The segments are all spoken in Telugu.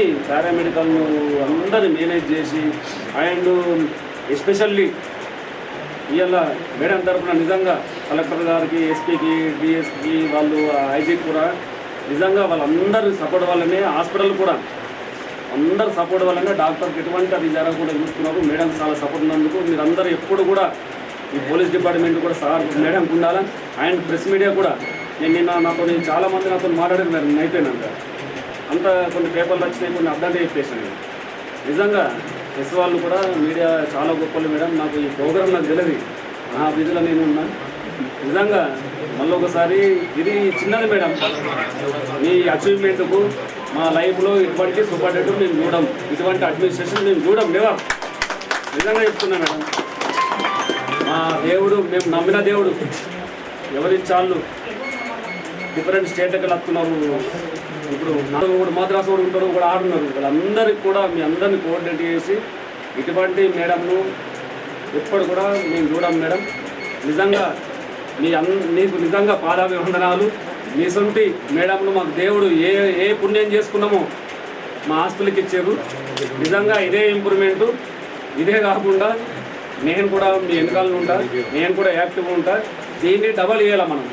అన్ని పారామెడికల్ను అందరిని మేనేజ్ చేసి అండ్ ఎస్పెషల్లీ ఇవాళ మేడం తరఫున నిజంగా కలెక్టర్ గారికి ఎస్పీకి డిఎస్పీకి వాళ్ళు ఐజీకి కూడా నిజంగా వాళ్ళందరి సపోర్ట్ వల్లనే హాస్పిటల్ కూడా అందరు సపోర్ట్ వల్లనే డాక్టర్కి ఎటువంటి అది జరగకుండా చూస్తున్నారు. మేడం చాలా సపోర్ట్ ఉన్నందుకు మీరందరూ ఎప్పుడు కూడా ఈ పోలీస్ డిపార్ట్మెంట్ కూడా సార్ మేడంకి ఉండాలా? అండ్ ప్రెస్ మీడియా కూడా. నేను నిన్న నాతో చాలా మంది నాతో మాట్లాడారు నేను అయిపోయినాక అంత కొన్ని పేపర్లు వచ్చినాయి కొన్ని అప్డేట్ చెప్పేసాను నిజంగా ఎస్ వాళ్ళు కూడా మీడియా చాలా గొప్పలు మేడం. నాకు ఈ ప్రోగ్రామ్ నాకు తెలియదు. నా విధులు నేను ఉన్నా. నిజంగా మళ్ళీ ఒకసారి ఇది చిన్నది మేడం. మీ అచీవ్మెంట్కు మా లైఫ్లో ఇటువంటి సూపర్డేటివ్ మేము చూడం. ఇటువంటి అడ్మినిస్ట్రేషన్ మేము చూడం లేదా నిజంగా చెప్తున్నా మేడం. మా దేవుడు మేము నమ్మిన దేవుడు. ఎవరి చాలు డిఫరెంట్ స్టేట్కి వస్తున్నారు. ఇప్పుడు నాలుగు కూడా మద్రాసు కూడా ఉంటారు కూడా ఆడున్నారు. వాళ్ళందరికీ కూడా మీ అందరిని కోఆర్డినేట్ చేసి ఇటువంటి మేడంను ఎప్పుడు కూడా మేము చూడం మేడం. నిజంగా మీ అన్ మీకు నిజంగా పాదాభివందనాలు. మీ సొంటి మేడంను మాకు దేవుడు ఏ ఏ పుణ్యం చేసుకున్నామో మా ఆస్తులకి ఇచ్చారు. నిజంగా ఇదే ఇంప్రూవ్మెంటు. ఇదే కాకుండా నేను కూడా మీ వెనకాలను ఉంటా. నేను కూడా యాక్టివ్గా ఉంటా. దీన్ని డబల్ చేయాలి మనం?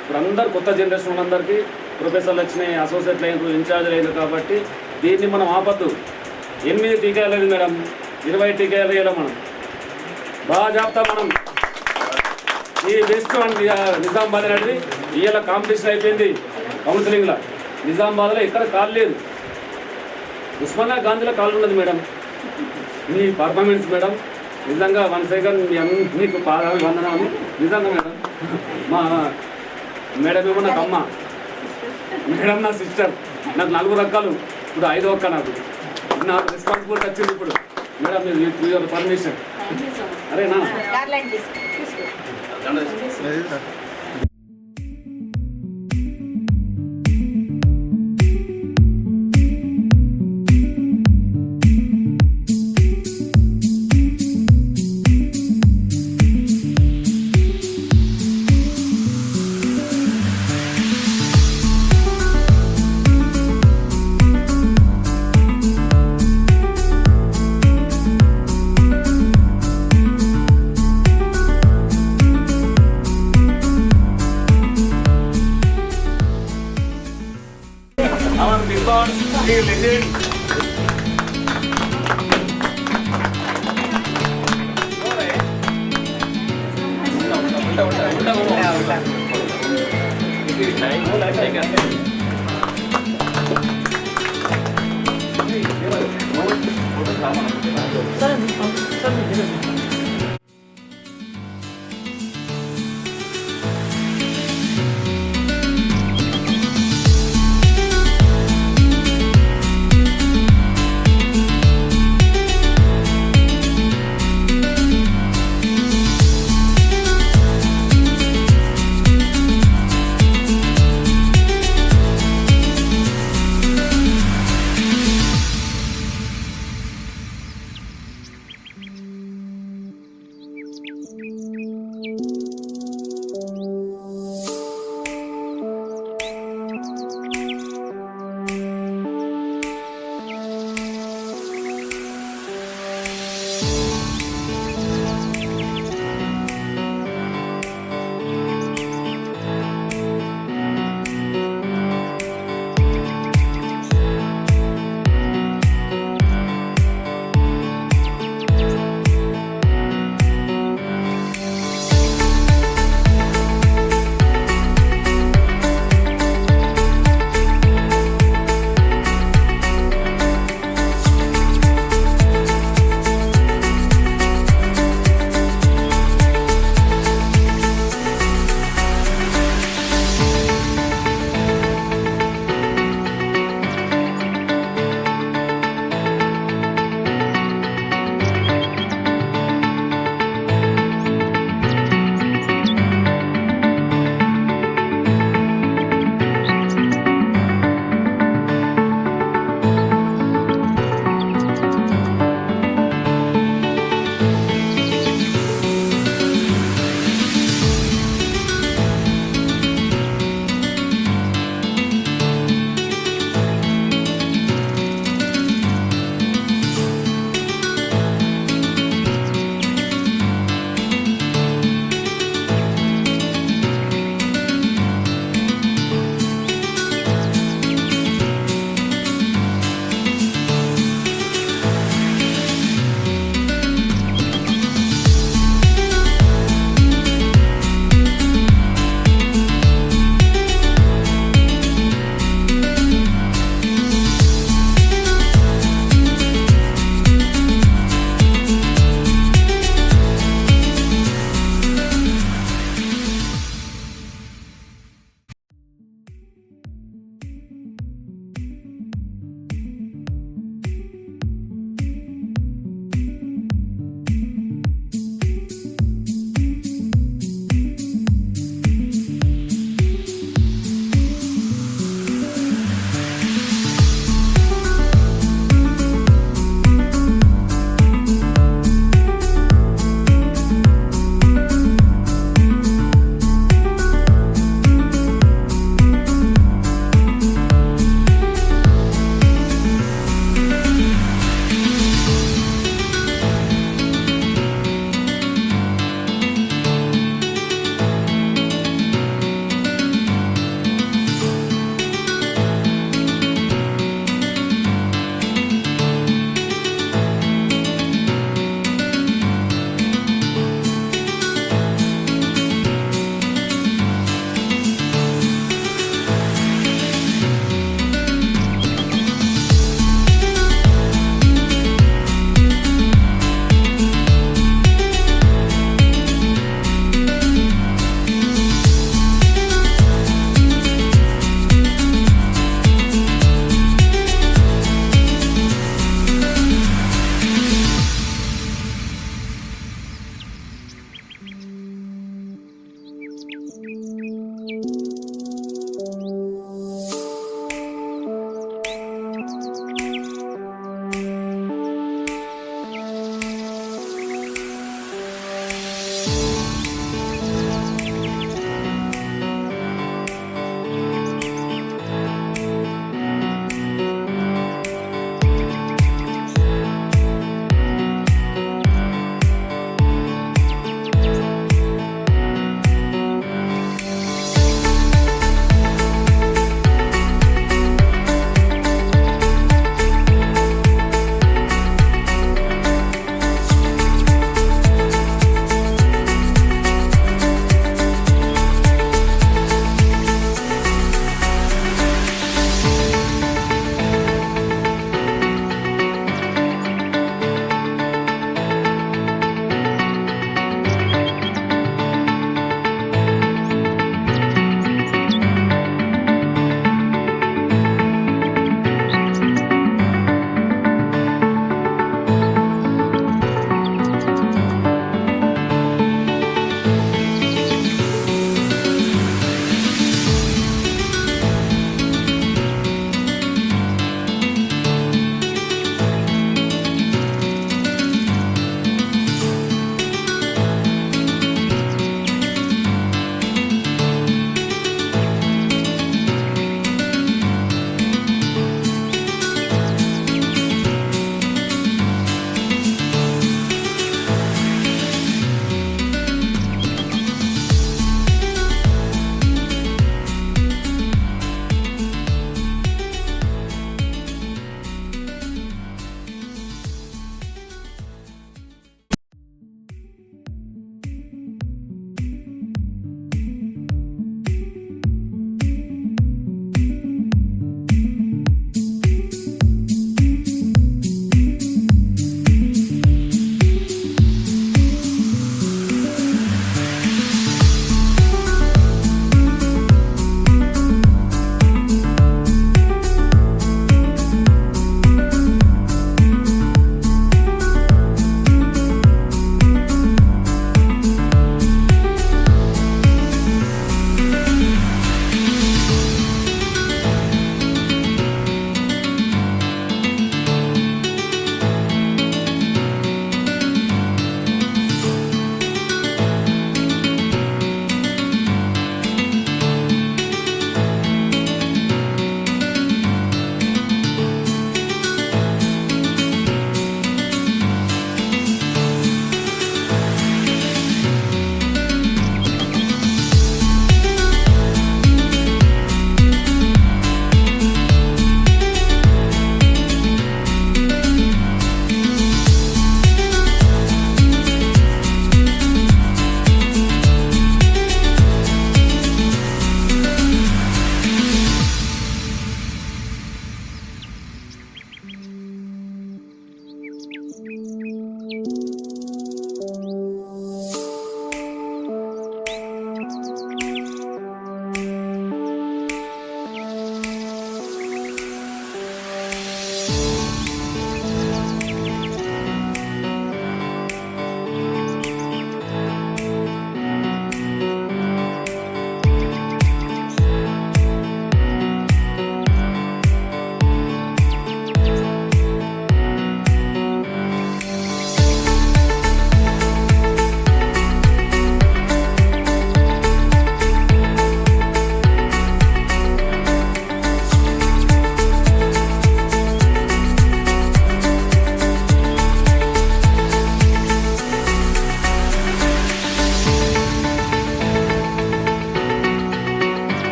ఇప్పుడు అందరు కొత్త జనరేషన్ వాళ్ళందరికీ ప్రొఫెసర్లు వచ్చినాయి అసోసియేట్లు అయినారు ఇన్ఛార్జ్లు అయినారు కాబట్టి దీన్ని మనం ఆపద్దు. ఎనిమిది టీకాలు లేదు మేడం. ఇరవై టీకాలు వేయాలి మనం. బాగా చెప్తా మనం. ఈ బెస్ట్ అండ్ నిజామాబాద్ అనేది ఇవాళ కాంపిటీషన్ అయిపోయింది కౌన్సిలింగ్లో. నిజామాబాద్లో ఎక్కడ కాల్ లేదు. ఉస్మానియా గాంధీలో కాల్ ఉన్నది మేడం. మీ పర్ఫార్మెన్స్ మేడం. నిజంగా వన్ సెకండ్ మీ మీకు పాదాలు నిజంగా మేడం. మా మేడం ఏమన్నా నాకు అమ్మ. మేడం నా సిస్టర్. నాకు నలుగురు రకాలు. ఇప్పుడు ఐదో ఒక్క నాకు. నాకు రెస్పాన్సిబిలిటీ వచ్చింది ఇప్పుడు. మేడం మీరు యువర్ పర్మిషన్ అరేనా గార్లాండ్ 好了，来，来，来，来，来个。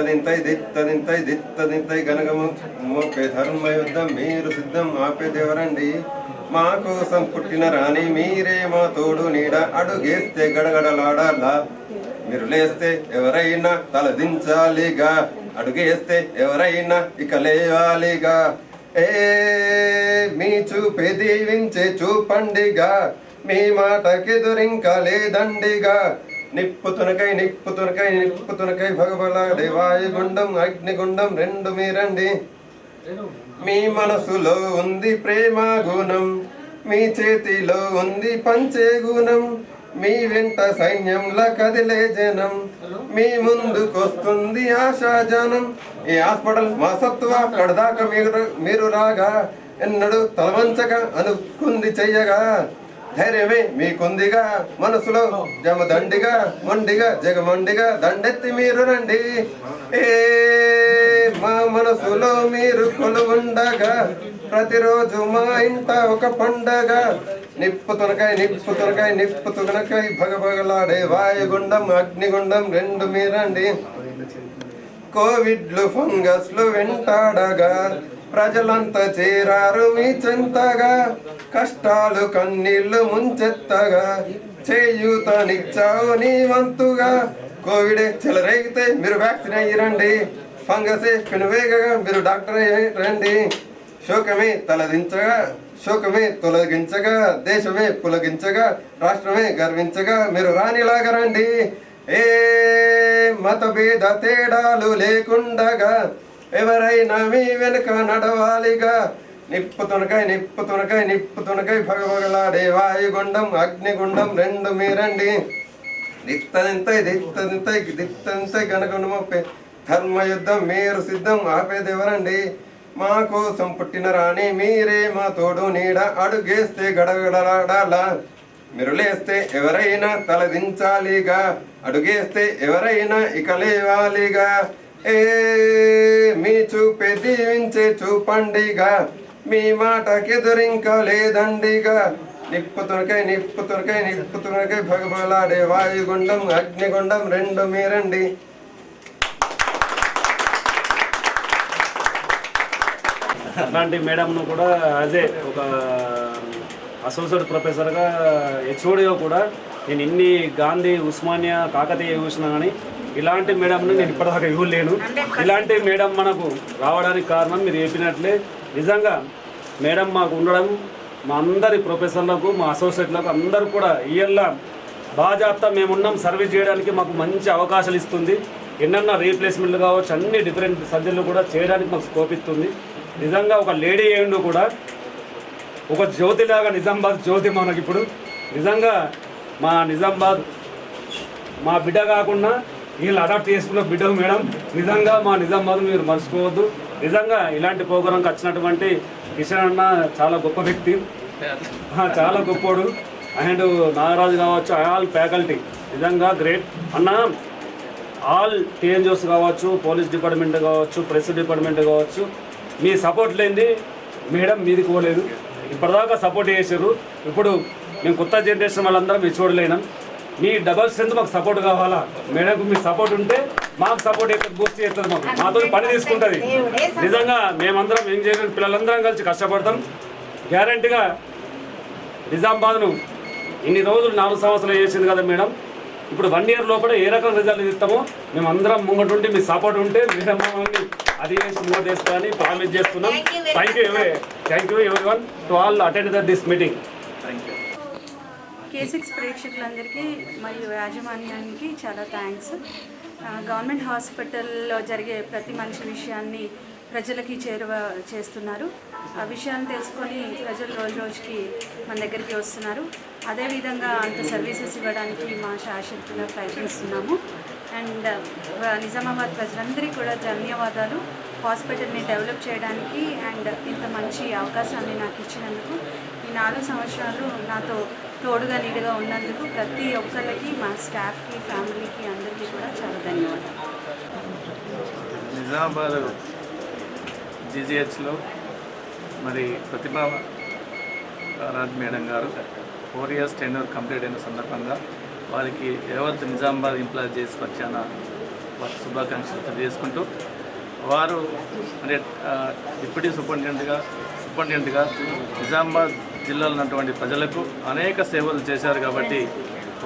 దిత్తదింతై దిత్తదింతై దిత్తదింతై గనగము మోపే ధర్మ యుద్ధం మీరు సిద్ధం ఆపేదెవరండి మా కోసం పుట్టిన రాణి మీరే మా తోడు నీడ అడుగేస్తే గడగడలాడాలా. మీరు లేస్తే ఎవరైనా తలదించాలిగా. అడుగేస్తే ఎవరైనా ఇక లేవాలిగా. ఏ మీ చూపే దీవించే చూపండిగా. మీ మాటకెదురింక లేదండిగా. నిప్పుతునకై నిప్పుతునకై నిప్పుతునకై భగవలాడే వాయుగుండం అగ్నిగుండం రెండు మీరండి. మీ మనసులో ఉంది ప్రేమ గుణం మీ చేతిలో ఉంది పంచే గుణం మీ వెంట సైన్యంలా కదిలే జనం మీ ముందుకొస్తుంది ఆశా జనం ఈ హాస్పిటల్ మా సత్తువ కడదాకా మీరు మీరు రాగా ఎన్నడూ తలవంచగా అనుకుంది చెయ్యగా. ధైర్యమే మీకుందిగా మనసులో జమదండిగా మొండిగా జగమండిగా దండెత్తి మీరు రండి. ఏ మా మనసులో మీరు కొలువుండగా ప్రతిరోజు మా ఇంట ఒక పండగ. నిప్పు తునకాయ నిప్పు తునకాయ నిప్పు తునకాయ భగభగలాడే వాయుగుండం అగ్నిగుండం రెండు మీరండి కోవిడ్లు ఫంగస్లు వెంటాడగా ప్రజలంతా చేరారు మీ చెంతగా. కష్టాలు కన్నీళ్ళు ముంచెత్తగా. చేయూతనిచ్చావు నీ వంతుగా. కోవిడ్ చెలరేగితే మీరు వ్యాక్సిన్ అయ్యిరండి ఫంగసే పెనువేగగా మీరు డాక్టర్ అయ్యి రండి. శోకమే తలదించగా శోకమే తొలగించగా దేశమే పులగించగా రాష్ట్రమే గర్వించగా మీరు రాణిలాగా రండి. ఏ మతభేద తేడాలు లేకుండగా ఎవరైనా మీ వెనుక నడవాలిగా. నిప్పు తునకాయ నిప్పు తునకాయ నిప్పు తునకాయ భగభగలాడే వాయుగుండం అగ్నిగుండం రెండు మీరండి. దిత్తదింతై దిత్తదింతై దిత్తంతై గనగనుమొప్పే ధర్మయుద్ధం మీరు సిద్ధం ఆపేదెవరండి? మా కోసం పుట్టిన రాణి మీరే మా తోడు నీడ అడుగేస్తే గడగడలాడాలా. మీరు లేస్తే ఎవరైనా తలదించాలిగా. అడుగేస్తే ఎవరైనా ఇక లేవాలిగా ఏ మీ చూపే దీవించే చూపండిగా. మీ మాటకెదురింక లేదండిగా నిప్పు తునకై నిప్పు తునకై నిప్పు తునకై వాయుగుండం అగ్నిగుండం రెండు మీరండి. అట్లాంటి మేడంను కూడా అదే ఒక అసోసియేట్ ప్రొఫెసర్గా హెచ్ఓడిగా కూడా నేను ఇన్ని గాంధీ ఉస్మానియా కాకతీయ చూసినా కానీ ఇలాంటి మేడంను నేను ఇప్పటిదాకా ఇవ్వలేను. ఇలాంటి మేడం మనకు రావడానికి కారణం మీరు చెప్పినట్లే. నిజంగా మేడం మాకు ఉండడం మా అందరి ప్రొఫెసర్లకు మా అసోసియేట్లకు అందరూ కూడా ఇయల్లా బాజాప్తా మేమున్నాం సర్వీస్ చేయడానికి మాకు మంచి అవకాశాలు ఇస్తుంది. ఎన్నన్నా రీప్లేస్మెంట్లు కావచ్చు అన్ని డిఫరెంట్ సర్జరీలు కూడా చేయడానికి మాకు స్కోప్ ఇస్తుంది. నిజంగా ఒక లేడీ ఏండు కూడా ఒక జ్యోతిలాగా నిజామాబాద్ జ్యోతి మనకి ఇప్పుడు. నిజంగా మా నిజామాబాద్ మా బిడ్డ కాకుండా వీళ్ళు అడాప్ట్ చేసుకున్న బిడ్డ మేడం. నిజంగా మా నిజామాబాద్ మీరు మర్చిపోవద్దు. నిజంగా ఇలాంటి ప్రోగ్రాంకి వచ్చినటువంటి కిషన్ అన్న చాలా గొప్ప వ్యక్తి. చాలా గొప్పోడు. అండ్ నాగరాజు కావచ్చు ఆల్ ఫ్యాకల్టీ. నిజంగా గ్రేట్. అన్న ఆల్ టీఎన్జిఓస్ కావచ్చు పోలీస్ డిపార్ట్మెంట్ కావచ్చు ప్రెస్ డిపార్ట్మెంట్ కావచ్చు మీ సపోర్ట్ లేనిది మేడం మీది పోలేదు. ఇప్పటిదాకా సపోర్ట్ చేశారు ఇప్పుడు మేము కొత్త జనరేషన్ వాళ్ళందరం మీరు చూడలేనాం. మీ డబల్ స్ట్రెంత్ మాకు సపోర్ట్ కావాలా? మేడంకు మీ సపోర్ట్ ఉంటే మాకు సపోర్ట్ అవుతుంది బూస్ట్ చేస్తుంది మాకు. మాతో పని తీసుకుంటుంది. నిజంగా మేమందరం ఏం చేయలేని పిల్లలందరం కలిసి కష్టపడతాం. గ్యారంటీగా నిజామాబాద్ను ఇన్ని రోజులు నాలుగు సంవత్సరాలు చేసింది కదా మేడం. ఇప్పుడు వన్ ఇయర్ లోపల ఏ రకం రిజల్ట్ ఇస్తామో మేము అందరం ముంగట ఉంటే మీ సపోర్ట్ ఉంటే మేడం మమ్మల్ని అది చేసి ముంగట వేస్తామని ప్రామిస్ చేస్తున్నాం. Thank you thank you every one to all attend this meeting K six ప్రేక్షకులందరికీ మరియు యాజమాన్యానికి చాలా థ్యాంక్స్ గవర్నమెంట్ హాస్పిటల్లో జరిగే ప్రతి మంచి విషయాన్ని ప్రజలకి చేరువ చేస్తున్నారు. ఆ విషయాన్ని తెలుసుకొని ప్రజలు రోజు రోజుకి మన దగ్గరికి వస్తున్నారు. అదేవిధంగా అంత సర్వీసెస్ ఇవ్వడానికి మా శాశ్వతంగా ప్రయత్నిస్తున్నాము. అండ్ నిజామాబాద్ ప్రజలందరికీ కూడా ధన్యవాదాలు. హాస్పిటల్ని డెవలప్ చేయడానికి అండ్ ఇంత మంచి అవకాశాన్ని నాకు ఇచ్చినందుకు. ఈ నాలుగు సంవత్సరాలు నాతో తోడుగా నీడుగా ఉన్నందుకు ప్రతి ఒక్కరికి మా స్టాఫ్కి ఫ్యామిలీకి అందరికీ కూడా చాలా ధన్యవాదాలు. నిజామాబాద్ జీజీహెచ్లో మరి ప్రతిభా రాజ్ మేడం గారు ఫోర్ ఇయర్స్ టెన్యూర్ కంప్లీట్ అయిన సందర్భంగా వారికి యావత్ నిజామాబాద్ ఎంప్లాయ్ చేసి పక్షాన వారి శుభాకాంక్షలు తెలియజేసుకుంటూ వారు అంటే డిప్యూటీ సూపరింటెండెంట్గా సూపరింటెండెంట్గా నిజామాబాద్ జిల్లాలో ఉన్నటువంటి ప్రజలకు అనేక సేవలు చేశారు కాబట్టి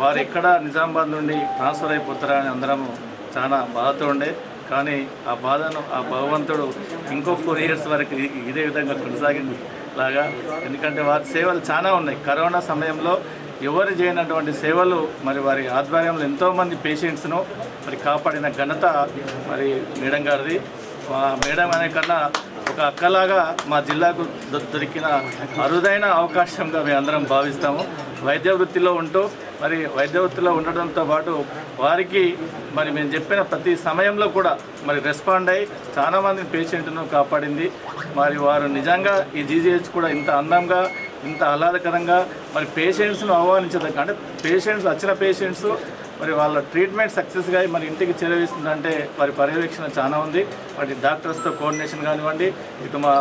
వారు ఎక్కడ నిజామాబాద్ నుండి ట్రాన్స్ఫర్ అయిపోతారా అని అందరము చాలా బాధతో ఉండే. కానీ ఆ బాధను ఆ భగవంతుడు ఇంకో ఫోర్ ఇయర్స్ వరకు ఇదే విధంగా కొనసాగింది లాగా ఎందుకంటే వారి సేవలు చాలా ఉన్నాయి. కరోనా సమయంలో ఎవరు చేయనటువంటి సేవలు మరి వారి ఆధ్వర్యంలో ఎంతోమంది పేషెంట్స్ను మరి కాపాడిన ఘనత మరి మేడం గారిది. ఆ మేడం అనే కన్నా ఒక అక్కలాగా మా జిల్లాకు దొరికిన అరుదైన అవకాశంగా మేము అందరం భావిస్తాము. వైద్య వృత్తిలో ఉంటూ మరి వైద్య వృత్తిలో ఉండడంతో పాటు వారికి మరి మేము చెప్పిన ప్రతి సమయంలో కూడా మరి రెస్పాండ్ అయ్యి చాలామంది పేషెంట్ను కాపాడింది. మరి వారు నిజంగా ఈ జీజీహెచ్ కూడా ఇంత అందంగా ఇంత ఆహ్లాదకరంగా మరి పేషెంట్స్ను ఆహ్వానించదగ్గ అంటే పేషెంట్స్ వచ్చిన పేషెంట్స్ మరి వాళ్ళ ట్రీట్మెంట్ సక్సెస్గా మరి ఇంటికి చేరవేస్తుందంటే వారి పర్యవేక్షణ చాలా ఉంది. వాటి డాక్టర్స్తో కోఆర్డినేషన్ కానివ్వండి ఇటు మా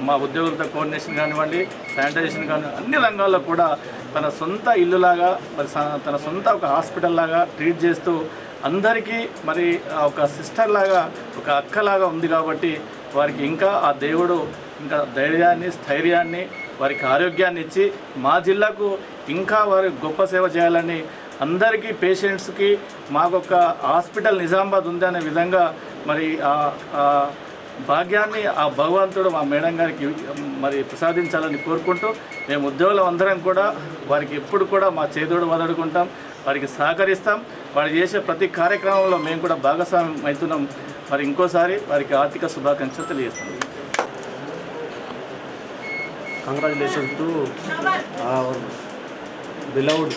మా ఉద్యోగులతో కోఆర్డినేషన్ కానివ్వండి శానిటైజేషన్ కానివ్వండి అన్ని రంగాల్లో కూడా తన సొంత ఇల్లులాగా మరి స- తన సొంత ఒక హాస్పిటల్ లాగా ట్రీట్ చేస్తూ అందరికీ మరి ఒక సిస్టర్ లాగా ఒక అక్కలాగా ఉంది కాబట్టి వారికి ఇంకా ఆ దేవుడు ఇంకా ధైర్యాన్ని స్థైర్యాన్ని వారికి ఆరోగ్యాన్ని ఇచ్చి మా జిల్లాకు ఇంకా వారి గొప్ప సేవ చేయాలని అందరికీ పేషెంట్స్కి మాకొక హాస్పిటల్ నిజామాబాద్ ఉంది అనే విధంగా మరి ఆ- భాగ్యాన్ని ఆ భగవంతుడు మా మేడం గారికి మరి ప్రసాదించాలని కోరుకుంటూ మేము ఉద్యోగులం అందరం కూడా వారికి ఎప్పుడు కూడా మా చేదోడు వదడుకుంటాం వారికి సహకరిస్తాం. వారు చేసే ప్రతి కార్యక్రమంలో మేము కూడా భాగస్వామ్యం అవుతున్నాం. మరి ఇంకోసారి వారికి ఆర్థిక శుభాకాంక్షలు తెలియజేస్తాం congratulations to our beloved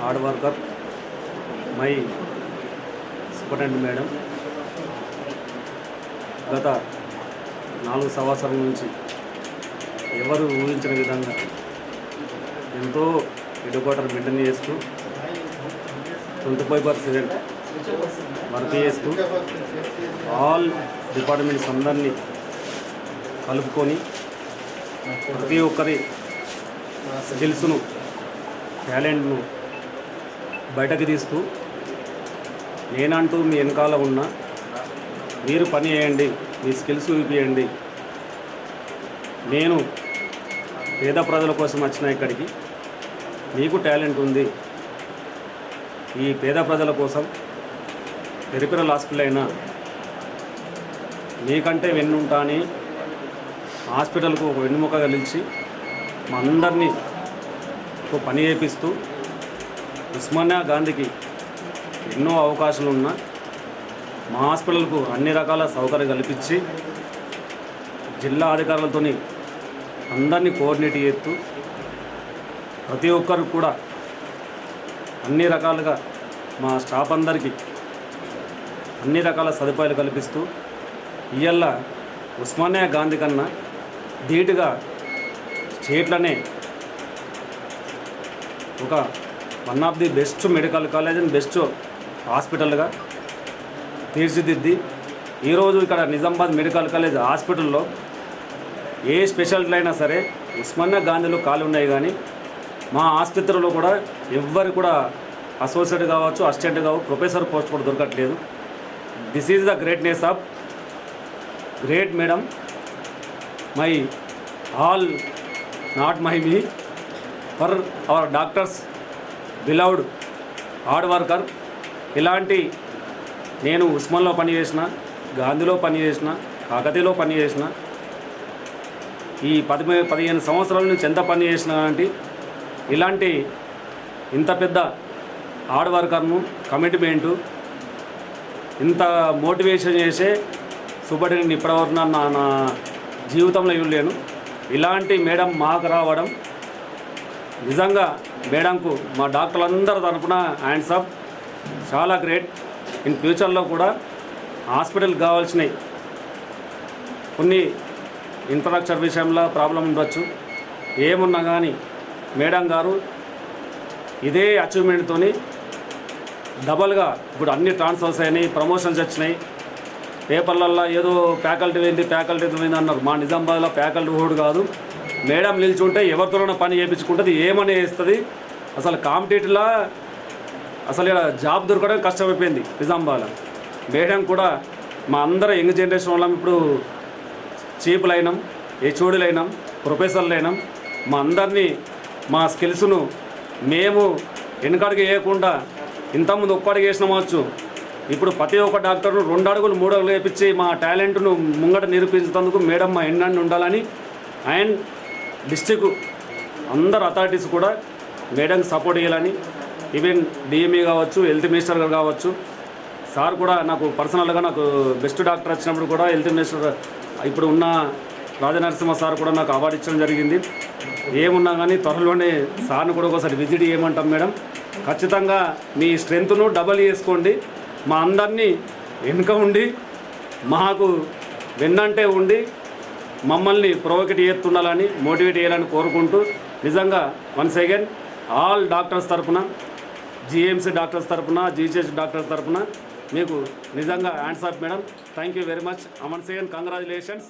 hard worker my superintendent madam గత నాలుగు సంవత్సరం నుంచి ఎవరు ఊహించిన విధంగా ఎంతో హెడ్క్వార్టర్ మెయింటైన్ చేస్తూ ట్వంటీ ఫైవ్ పర్సెంట్ వర్క్ చేస్తూ ఆల్ డిపార్ట్మెంట్స్ అందరినీ కలుపుకొని ప్రతి ఒక్కరి స్కిల్స్ను టాలెంట్ను బయటకు తీస్తూ నేనంటూ మీ వెనకాల ఉన్న మీరు పని చేయండి మీ స్కిల్స్ చూపించండి నేను పేద ప్రజల కోసం వచ్చిన ఇక్కడికి మీకు టాలెంట్ ఉంది. ఈ పేద ప్రజల కోసం పెరిపిరల్ హాస్పిటల్ అయినా మీకంటే వెన్నుంటా అని హాస్పిటల్కు ఒక వెన్నుముకగా నిలిచి మా అందరినీ ఒక పని చేపిస్తూ ఉస్మానియా గాంధీకి ఎన్నో అవకాశాలు ఉన్నా మా హాస్పిటల్కు అన్ని రకాల సౌకర్యం కల్పించి జిల్లా అధికారులతో అందరినీ కోఆర్డినేట్ చేస్తూ ప్రతి ఒక్కరు కూడా అన్ని రకాలుగా మా స్టాఫ్ అందరికీ అన్ని రకాల సదుపాయాలు కల్పిస్తూ ఇవాళ ఉస్మానియా గాంధీ కన్నా ధీటుగా చేయట్లనే ఒక one of the best medical college and best హాస్పిటల్గా తీర్చిదిద్ది. ఈరోజు ఇక్కడ నిజామాబాద్ మెడికల్ కాలేజ్ హాస్పిటల్లో ఏ స్పెషాలిటీ అయినా సరే ఉస్మానియా గాంధీలో ఖాళీ ఉన్నాయి కానీ మా ఆసుపత్రిలో కూడా ఎవ్వరు కూడా అసోసియేట్ కావచ్చు అసిస్టెంట్ కావచ్చు ప్రొఫెసర్ పోస్ట్ కూడా దొరకట్లేదు. This is the greatness of great madam my all not my me for our doctors beloved hard worker. ఇలాంటి నేను ఉస్మాన్లో పనిచేసిన గాంధీలో పనిచేసిన కాకతీయలో పనిచేసిన ఈ పదిహే పదిహేను సంవత్సరాల నుంచి ఎంత పని చేసిన అంటే ఇలాంటి ఇంత పెద్ద హార్డ్ వర్కర్ను కమిట్మెంటు ఇంత మోటివేషన్ చేసే సూపరింటెండెంట్ ఇప్పటివరకు నా నా జీవితంలో ఇవ్వలేను ఇలాంటి మేడం మాకు రావడం నిజంగా మేడంకు మా డాక్టర్లందరి తరపున హ్యాండ్స్ అప్. చాలా గ్రేట్. ఇన్ ఫ్యూచర్లో కూడా హాస్పిటల్కి కావాల్సినవి కొన్ని ఇన్ఫ్రాస్ట్రక్చర్ విషయంలో ప్రాబ్లం ఉండొచ్చు. ఏమున్నా కానీ మేడం గారు ఇదే అచీవ్మెంట్తో డబల్గా ఇప్పుడు అన్ని ట్రాన్స్ఫర్స్ అయినాయి ప్రమోషన్స్ వచ్చినాయి. పేపర్లల్లో ఏదో ఫ్యాకల్టీ పోయింది ఫ్యాకల్టీ పోయింది అన్నారు. మా నిజామాబాద్లో ఫ్యాకల్టీ ఓడు కాదు. మేడం నిల్చుంటే ఎవరితోనైనా పని చేయించుకుంటుంది ఏమని వేస్తుంది అసలు కాంపిటేటివ్లా అసలు ఇలా జాబ్ దొరకడం కష్టమైపోయింది నిజామాబాద్లో. మేడం కూడా మా అందరం యంగ్ జనరేషన్ వాళ్ళం ఇప్పుడు చీపులు అయినాం హెచ్ఓడీలు అయినాం ప్రొఫెసర్లు అయినాం మా అందరినీ మా స్కిల్స్ను మేము వెనకడుగు వేయకుండా ఇంతకుముందు ఒక్కడికి వేసినామవచ్చు ఇప్పుడు ప్రతి ఒక్క డాక్టర్ను రెండు అడుగులు మూడు అడుగులు వేపించి మా టాలెంట్ను ముంగట నిరూపించేందుకు మేడం మా ఎండాన్ని ఉండాలని అండ్ డిస్టిక్ అందరు అథారిటీస్ కూడా మేడంకి సపోర్ట్ చేయాలని. ఈవెన్ డిఎంఈ కావచ్చు హెల్త్ మినిస్టర్ గారు కావచ్చు. సార్ కూడా నాకు పర్సనల్గా నాకు బెస్ట్ డాక్టర్ వచ్చినప్పుడు కూడా హెల్త్ మినిస్టర్ ఇప్పుడు ఉన్న రాజనరసింహ సార్ కూడా నాకు అవార్డు ఇచ్చడం జరిగింది. ఏమున్నా కానీ త్వరలోనే సార్ని కూడా ఒకసారి విజిట్ చేయమంటాం మేడం. ఖచ్చితంగా మీ స్ట్రెంగ్త్ను డబల్ చేసుకోండి. మా అందరినీ వెనుక ఉండి మాకు వెన్నంటే ఉండి మమ్మల్ని ప్రొవోకేట్ చేస్తుండాలని మోటివేట్ చేయాలని కోరుకుంటూ నిజంగా వన్స్ అగైన్ ఆల్ డాక్టర్స్ తరపున జిఎంసీ డాక్టర్స్ తరపున జీజీహెచ్ డాక్టర్స్ తరఫున మీకు నిజంగా hands off madam. Thank you very much amen again congratulations